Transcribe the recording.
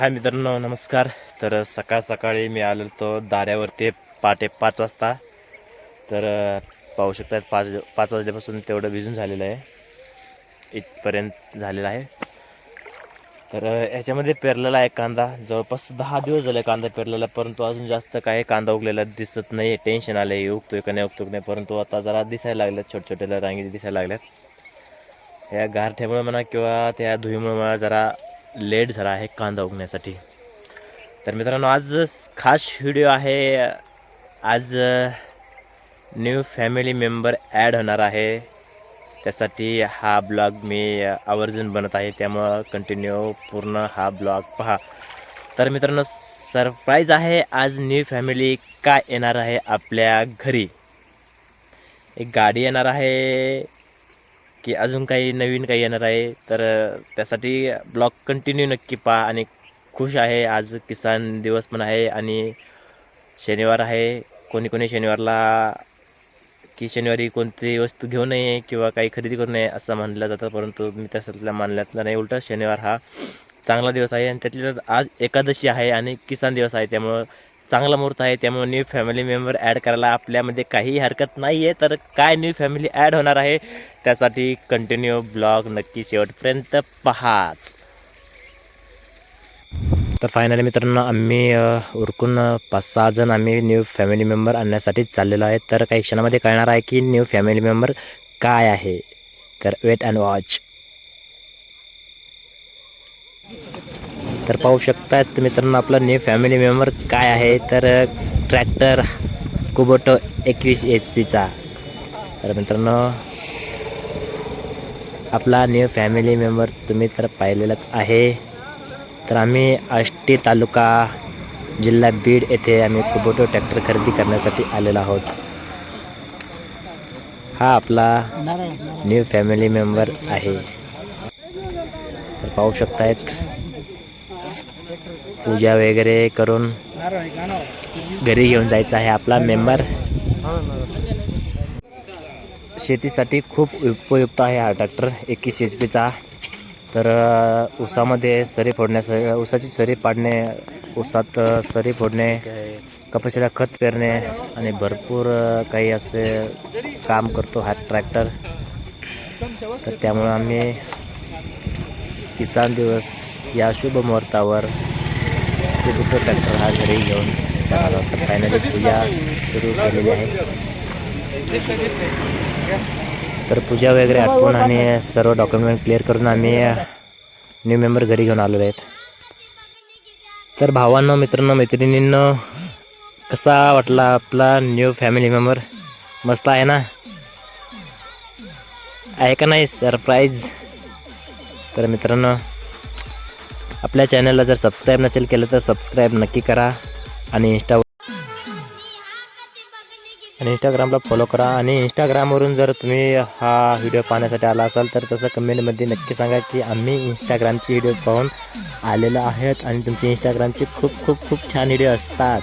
हाय मित्रांनो नमस्कार. तर सकाळ सकाळी मी आलो तो दाऱ्यावरती पहाटे पाच वाजता. तर पाहू शकतात पाच पाच वाजल्यापासून तेवढं भिजून झालेलं आहे. इथपर्यंत झालेलं आहे. तर ह्याच्यामध्ये याच्यामध्ये पेरलेला आहे कांदा. जवळपास दहा दिवस झाले कांदा पेरलेला परंतु अजून जास्त काही कांदा उगलेला दिसत नाही टेन्शन आलं आहे उगतोय का नाही उगतो नाही परंतु आता जरा दिसायला लागल्यात छोटे छोट्या रांगी दिसायला लागल्यात. या गारठ्यामुळे म्हणा किंवा त्या धुईमुळे म्हणा जरा लेट झाला आहे कांदा उगण्यासाठी. तर मित्रांनो आज खास व्हिडिओ आहे. आज न्यू फॅमिली मेंबर ॲड होणार आहे. त्यासाठी हा ब्लॉग मी आवर्जून बनत आहे. त्यामुळं कंटिन्यू पूर्ण हा ब्लॉग पहा. तर मित्रांनो सरप्राईज आहे. आज न्यू फॅमिली काय येणार आहे आपल्या घरी? एक गाडी येणार आहे. की अजून काही नवीन काही येणार आहे तर त्यासाठी ब्लॉग कंटिन्यू नक्की पहा आणि खुश आहे. आज किसान दिवस पण आहे आणि शनिवार आहे. कोणी कोणी शनिवारला की शनिवारी कोणती वस्तू घेऊ नये किंवा काही खरेदी करू नये असं मानलं जातं परंतु मी तसं मानल्यातला नाही. उलट शनिवार हा चांगला दिवस आहे आणि त्यातल्या आज एकादशी आहे आणि किसान दिवस आहे त्यामुळं चांगला मुहूर्त आहे त्यामुळे न्यू फॅमिली मेंबर ॲड करायला आपल्यामध्ये काहीही हरकत नाही आहे तर काय न्यू फॅमिली ॲड होणार आहे? त्यासाठी कंटिन्यू ब्लॉग नक्की शेवटपर्यंत पहाच. तर फायनली मित्रांनो आम्ही उरकून पाच सहा जण आम्ही न्यू फॅमिली मेंबर आणण्यासाठी चाललेलो आहे. तर काही क्षणामध्ये कळणार आहे की न्यू फॅमिली मेंबर काय आहे. तर वेट अँड वॉच तर पाहू शकतात मित्रांनो आपला न्यू फॅमिली मेंबर काय आहे? तर ट्रॅक्टर कुबोटो एकवीस एच पीचा तर मित्रांनो आपला न्यू फॅमिली मेंबर तुम्ही तर पाहिलेलाच आहे. तर आम्ही आष्टी तालुका जिल्हा बीड येथे आम्ही कुबोटो ट्रॅक्टर खरेदी करण्यासाठी आलेलो आहोत. हा आपला न्यू फॅमिली मेंबर आहे. तर पाहू शकतायत. पूजा वगैरे करून घरी घेऊन जायचा आहे आपला मेंबर. शेतीसाठी खूप उपयुक्त आहे हा ट्रॅक्टर एकवीस एच पीचा. तर ऊसामध्ये सरी फोडण्यास ऊसाची सरी पाडणे ऊसात सरी फोडणे कपाशीला खत पेरणे आणि भरपूर काही असे काम करतो हा ट्रॅक्टर. तर त्यामुळं आम्ही किसान दिवस या शुभ मुहूर्तावर कुबुटो ट्रॅक्टर हा घरी घेऊन जाणार होता. फायनली पूजा सुरू केलेली आहे. तर पूजा वगैरे आटवून आणि सर्व डॉक्युमेंट क्लिअर करून आम्ही न्यू मेंबर घरी घेऊन आलेलो आहेत. तर भावांनो मित्रांनो मैत्रिणींनो कसा वाटला आपला न्यू फॅमिली मेंबर मस्त आहे ना? आहे का नाही? सरप्राईज तर मित्रांनो आपल्या चॅनलला जर सबस्क्राईब नसेल केलं तर सबस्क्राईब नक्की करा. आणि इंस्टा आणि इंस्टाग्रामला फॉलो करा. आणि इंस्टाग्रामवरून जर तुम्ही हा व्हिडिओ पाहण्यासाठी आला असाल तर तसं कमेंटमध्ये नक्की सांगा की आम्ही इंस्टाग्रामची व्हिडिओ पाहून आलेलो आहेत. आणि तुमची इंस्टाग्रामचे खूप खूप खूप छान व्हिडिओ असतात.